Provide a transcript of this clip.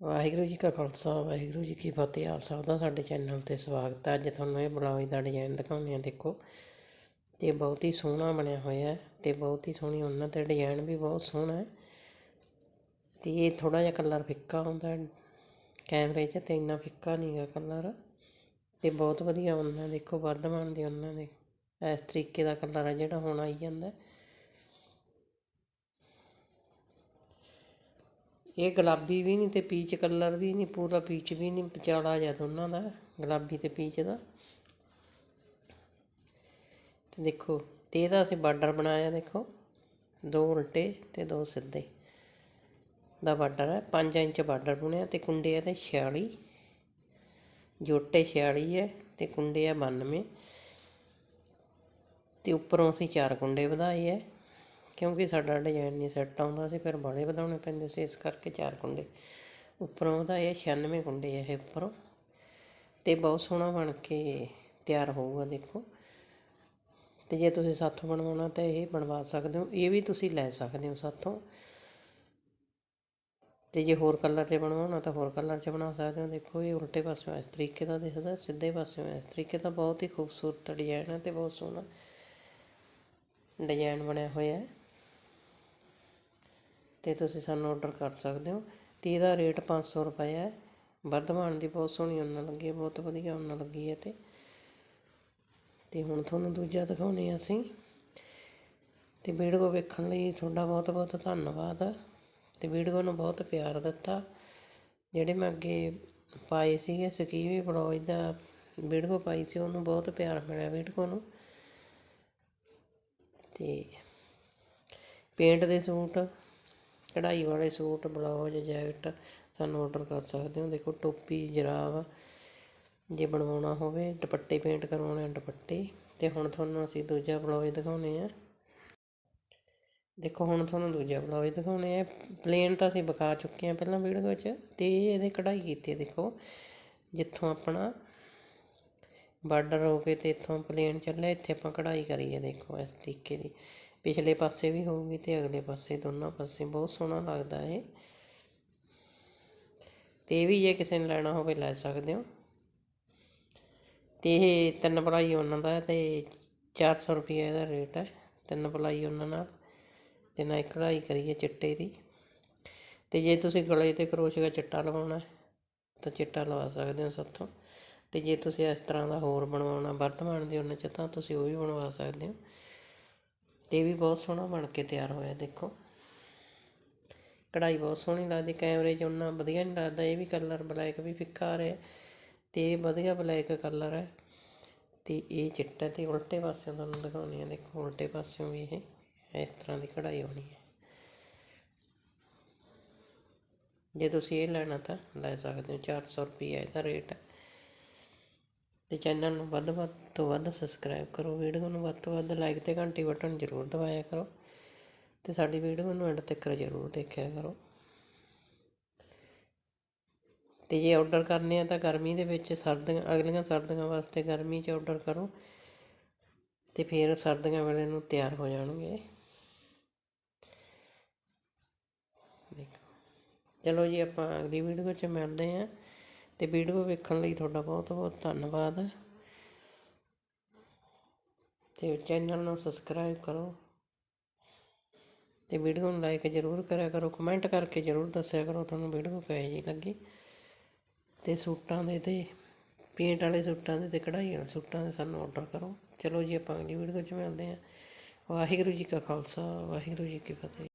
ਵਾਹਿਗੁਰੂ ਜੀ ਕਾ ਖਾਲਸਾ, ਵਾਹਿਗੁਰੂ ਜੀ ਕੀ ਫਤਿਹ। ਆਪ ਸਭ ਦਾ ਸਾਡੇ ਚੈਨਲ ਤੇ ਸਵਾਗਤ ਹੈ। ਅੱਜ ਤੁਹਾਨੂੰ ਇਹ ਬਲੌਜ ਦਾ ਡਿਜ਼ਾਈਨ ਦਿਖਾਉਂਦੇ ਆ ਦੇਖੋ, ਤੇ ਬਹੁਤ ਹੀ ਸੋਹਣਾ ਬਣਿਆ ਹੋਇਆ ਹੈ ਤੇ ਬਹੁਤ ਹੀ ਸੋਹਣੀ ਉਹਨਾਂ ਤੇ ਡਿਜ਼ਾਈਨ ਵੀ ਬਹੁਤ ਸੋਹਣਾ ਹੈ। ਤੇ ਇਹ ਥੋੜਾ ਜਿਹਾ ਕਲਰ ਫਿੱਕਾ ਹੁੰਦਾ ਕੈਮਰੇ 'ਚ ਤੇ ਇੰਨਾ ਫਿੱਕਾ ਨਹੀਂਗਾ ਕਲਰ। ਤੇ ਬਹੁਤ ਵਧੀਆ ਉਹਨਾਂ ਦੇਖੋ, ਵਰਧਮਾਨ ਦੇ ਉਹਨਾਂ ਦੇ ਇਸ ਤਰੀਕੇ ਦਾ ਕਲਰ ਹੈ ਜਿਹੜਾ ਹੁਣ ਆਈ ਜਾਂਦਾ ਇਹ ਗੁਲਾਬੀ ਵੀ ਨਹੀਂ ਅਤੇ ਪੀਚ ਕਲਰ ਵੀ ਨਹੀਂ, ਪੂਰਾ ਪੀਚ ਵੀ ਨਹੀਂ ਵਿਚਾਲਾ ਜਿਹਾ ਦੋਨਾਂ ਦਾ, ਗੁਲਾਬੀ ਅਤੇ ਪੀਚ ਦਾ। ਤੇ ਦੇਖੋ, ਤੇ ਇਹਦਾ ਅਸੀਂ ਬਾਰਡਰ ਬਣਾਇਆ, ਦੇਖੋ। ਦੋ ਉਲਟੇ ਤੇ ਦੋ ਸਿੱਧੇ ਦਾ ਬਾਰਡਰ ਹੈ। 5 ਇੰਚ ਬਾਰਡਰ ਬੁਣਿਆ ਤੇ ਕੁੰਡੇ ਇਹਦੇ 46 ਜੋਟੇ 46 ਹੈ ਤੇ ਕੁੰਡੇ ਆ 92 ਤੇ ਉੱਪਰੋਂ ਅਸੀਂ ਚਾਰ ਕੁੰਡੇ ਵਧਾਏ ਹੈ। ਕਿਉਂਕਿ ਸਾਡਾ ਡਿਜ਼ਾਈਨ ਨਹੀਂ ਸੈੱਟ ਆਉਂਦਾ ਸੀ, ਫਿਰ ਬਾਲੇ ਵਧਾਉਣੇ ਪੈਂਦੇ ਸੀ, ਇਸ ਕਰਕੇ ਚਾਰ ਕੁੰਡੇ। ਉੱਪਰੋਂ ਵਧਾਏ 96 ਕੁੰਡੇ ਇਹ ਉੱਪਰੋਂ। ਤੇ ਬਹੁਤ ਸੋਹਣਾ ਬਣ ਕੇ ਤਿਆਰ ਹੋਊਗਾ, ਦੇਖੋ। ਤੇ ਜੇ ਤੁਸੀਂ ਸਾਥੋਂ ਬਣਵਾਉਣਾ ਤਾਂ ਇਹ ਬਣਵਾ ਸਕਦੇ ਹੋ, ਇਹ ਵੀ ਤੁਸੀਂ ਲੈ ਸਕਦੇ ਹੋ ਸਾਥੋਂ। ਤੇ ਜੇ ਹੋਰ ਕਲਰ 'ਚ ਬਣਵਾਉਣਾ ਤਾਂ ਹੋਰ ਕਲਰ 'ਚ ਬਣਾ ਸਕਦੇ ਹੋ। ਦੇਖੋ, ਇਹ ਉਲਟੇ ਪਾਸਿਓਂ ਇਸ ਤਰੀਕੇ ਦਾ ਦਿਖਦਾ, ਸਿੱਧੇ ਪਾਸਿਓਂ ਇਸ ਤਰੀਕੇ ਦਾ। ਬਹੁਤ ਹੀ ਖੂਬਸੂਰਤ ਡਿਜ਼ਾਈਨ ਹੈ ਤੇ ਬਹੁਤ ਸੋਹਣਾ ਡਿਜ਼ਾਈਨ ਬਣਿਆ ਹੋਇਆ ਹੈ। ਅਤੇ ਤੁਸੀਂ ਸਾਨੂੰ ਔਡਰ ਕਰ ਸਕਦੇ ਹੋ। ਅਤੇ ਇਹਦਾ ਰੇਟ 500 ਰੁਪਏ ਹੈ। ਵਰਧਮਾਨ ਦੀ ਬਹੁਤ ਸੋਹਣੀ ਉਹਨਾਂ ਲੱਗੀ ਹੈ, ਬਹੁਤ ਵਧੀਆ ਉੱਨ ਲੱਗੀ ਹੈ ਤੇ। ਤੇ ਹੁਣ ਤੁਹਾਨੂੰ ਦੂਜਾ ਦਿਖਾਉਨੇ ਅਸੀਂ। ਤੇ ਵੀਡੀਓ ਵੇਖਣ ਲਈ ਤੁਹਾਡਾ ਬਹੁਤ ਬਹੁਤ ਧੰਨਵਾਦ। ਤੇ ਵੀਡੀਓ ਨੂੰ ਬਹੁਤ ਪਿਆਰ ਦਿੱਤਾ। ਜਿਹੜੇ ਮੈਂ ਅੱਗੇ ਪਾਏ ਸੀਗੇ ਸਕੀਵੀ ਬਲੌਜ ਦਾ ਵੀਡੀਓ ਪਾਈ ਸੀ, ਉਹਨੂੰ ਬਹੁਤ ਪਿਆਰ ਮਿਲਿਆ ਵੀਡੀਓ ਨੂੰ। ਤੇ ਪੇਂਟ ਦੇ ਸੂਟ ਕਢਾਈ ਵਾਲੇ ਸੂਟ ਬਲਾਊਜ ਜੈਕਟ ਸਾਨੂੰ ਆਰਡਰ ਕਰ ਸਕਦੇ ਹੋ। ਦੇਖੋ ਟੋਪੀ, ਜਰਾਬ ਜੇ ਬਣਵਾਉਣਾ ਹੋਵੇ, ਦੁਪੱਟੇ ਪੇਂਟ ਕਰਵਾਉਣੇ ਆ ਦੁਪੱਟੇ। ਤੇ ਹੁਣ ਤੁਹਾਨੂੰ ਅਸੀਂ ਦੂਜਾ ਬਲਾਊਜ ਦਿਖਾਉਣੇ ਆ। ਦੇਖੋ ਹੁਣ ਤੁਹਾਨੂੰ ਦੂਜਾ ਬਲਾਊਜ ਦਿਖਾਉਣੇ ਆ। ਪਲੇਨ ਤਾਂ ਅਸੀਂ ਵਿਖਾ ਚੁੱਕੇ ਆ ਪਹਿਲਾਂ ਵੀਡੀਓ ਵਿੱਚ ਤੇ ਇਹਦੇ ਕਢਾਈ ਕੀਤੀ ਦੇਖੋ। ਜਿੱਥੋਂ ਆਪਣਾ ਬਾਰਡਰ ਹੋ ਕੇ ਤੇ ਇੱਥੋਂ ਪਲੇਨ ਚੱਲਿਆ। ਇੱਥੇ ਆਪਾਂ ਕਢਾਈ ਕਰੀ ਹੈ ਦੇਖੋ ਇਸ ਤਰੀਕੇ ਦੀ। ਪਿਛਲੇ ਪਾਸੇ ਵੀ ਹੋਊਗੀ ਤੇ ਅਗਲੇ ਪਾਸੇ ਦੋਨਾਂ ਪਾਸੇ ਬਹੁਤ ਸੋਹਣਾ ਲੱਗਦਾ ਇਹ। ਤੇ ਇਹ ਵੀ ਜੇ ਕਿਸੇ ਨੇ ਲੈਣਾ ਹੋਵੇ ਲੈ ਸਕਦੇ ਹੋ। ਤੇ ਇਹ ਤਿੰਨ ਪਲਾਈ ਉਹਨਾਂ ਦਾ ਤੇ 400 ਰੁਪਏ ਇਹਦਾ ਰੇਟ ਹੈ। ਤਿੰਨ ਪਲਾਈ ਉਹਨਾਂ ਨਾਲ ਤੇ ਨਾਲ ਕਢਾਈ ਕਰੀਏ ਚਿੱਟੇ ਦੀ। ਤੇ ਜੇ ਤੁਸੀਂ ਗਲੇ ਤੇ ਕਰੋਸ਼ੀਆ ਚਿੱਟਾ ਲਵਾਉਣਾ ਤਾਂ ਚਿੱਟਾ ਲਵਾ ਸਕਦੇ ਹੋ ਸਾਥੋਂ। ਤੇ ਜੇ ਤੁਸੀਂ ਇਸ ਤਰ੍ਹਾਂ ਦਾ ਹੋਰ ਬਣਵਾਉਣਾ, ਵਰਤਮਾਨ ਦੀ ਉਹਨਾਂ ਚ, ਤਾਂ ਤੁਸੀਂ ਉਹ ਵੀ ਬਣਵਾ ਸਕਦੇ ਹੋ। ਤੇ ਵੀ ਬਹੁਤ ਸੋਹਣਾ ਬਣ ਕੇ ਤਿਆਰ ਹੋਇਆ, ਦੇਖੋ। ਕਢਾਈ ਬਹੁਤ ਸੋਹਣੀ ਲੱਗਦੀ, ਕੈਮਰੇ 'ਚ ਉਨਾ ਵਧੀਆ ਨਹੀਂ ਲੱਗਦਾ, ਇਹ ਵੀ ਕਲਰ ਬਲੈਕ ਵੀ ਫਿੱਕਾ ਆ ਰਿਹਾ, ਤੇ ਇਹ ਵਧੀਆ ਬਲੈਕ ਕਲਰ ਹੈ ਤੇ ਇਹ ਚਿੱਟਾ ਤੇ ਉਲਟੇ ਪਾਸਿਓਂ ਤੁਹਾਨੂੰ ਦਿਖਾਉਣੀ ਆ, ਦੇਖੋ, ਉਲਟੇ ਪਾਸਿਓਂ ਵੀ ਇਹ, ਇਸ ਤਰ੍ਹਾਂ ਦੀ ਕਢਾਈ ਹੋਣੀ ਹੈ ਜੇ ਤੁਸੀਂ ਇਹ ਲੈਣਾ ਤਾਂ ਲੈ ਸਕਦੇ ਹੋ 400 ਰੁਪਏ ਇਹਦਾ ਰੇਟ ਹੈ ਅਤੇ ਚੈਨਲ ਨੂੰ ਵੱਧ ਵੱਧ ਤੋਂ ਵੱਧ ਸਬਸਕ੍ਰਾਈਬ ਕਰੋ। ਵੀਡੀਓ ਨੂੰ ਵੱਧ ਤੋਂ ਵੱਧ ਲਾਈਕ ਅਤੇ ਘੰਟੀ ਬਟਨ ਜ਼ਰੂਰ ਦਬਾਇਆ ਕਰੋ ਅਤੇ ਸਾਡੀ ਵੀਡੀਓ ਨੂੰ ਐਂਡ ਤੱਕ ਜ਼ਰੂਰ ਦੇਖਿਆ ਕਰੋ। ਅਤੇ ਜੇ ਆਰਡਰ ਕਰਨੇ ਆ ਤਾਂ ਗਰਮੀ ਦੇ ਵਿੱਚ ਸਰਦੀਆਂ, ਅਗਲੀਆਂ ਸਰਦੀਆਂ ਵਾਸਤੇ ਗਰਮੀ 'ਚ ਆਰਡਰ ਕਰੋ ਅਤੇ ਫਿਰ ਸਰਦੀਆਂ ਵੇਲੇ ਨੂੰ ਤਿਆਰ ਹੋ ਜਾਣਗੇ। ਦੇਖੋ। ਚਲੋ ਜੀ, ਆਪਾਂ ਅਗਲੀ ਵੀਡੀਓ 'ਚ ਮਿਲਦੇ ਹਾਂ। ਅਤੇ ਵੀਡੀਓ ਵੇਖਣ ਲਈ ਤੁਹਾਡਾ ਬਹੁਤ ਬਹੁਤ ਧੰਨਵਾਦ। ਅਤੇ ਚੈਨਲ ਨੂੰ ਸਬਸਕ੍ਰਾਈਬ ਕਰੋ। ਅਤੇ ਵੀਡੀਓ ਨੂੰ ਲਾਈਕ ਜ਼ਰੂਰ ਕਰਿਆ ਕਰੋ। ਕਮੈਂਟ ਕਰਕੇ ਜ਼ਰੂਰ ਦੱਸਿਆ ਕਰੋ ਤੁਹਾਨੂੰ ਵੀਡੀਓ ਕਿਹੋ ਜੀ ਲੱਗੀ। ਤੇ ਸੂਟਾਂ ਦੇ ਤੇ, ਪੇਂਟ ਵਾਲੇ ਸੂਟਾਂ ਦੇ ਤੇ, ਕਢਾਈ ਵਾਲੇ ਸੂਟਾਂ ਦੇ ਸਾਨੂੰ ਆਰਡਰ ਕਰੋ। ਚਲੋ ਜੀ, ਆਪਾਂ ਅਗਲੀ ਵੀਡੀਓ 'ਚ ਮਿਲਦੇ ਹਾਂ। ਵਾਹਿਗੁਰੂ ਜੀ ਕਾ ਖਾਲਸਾ, ਵਾਹਿਗੁਰੂ ਜੀ ਕੀ ਫਤਿਹ।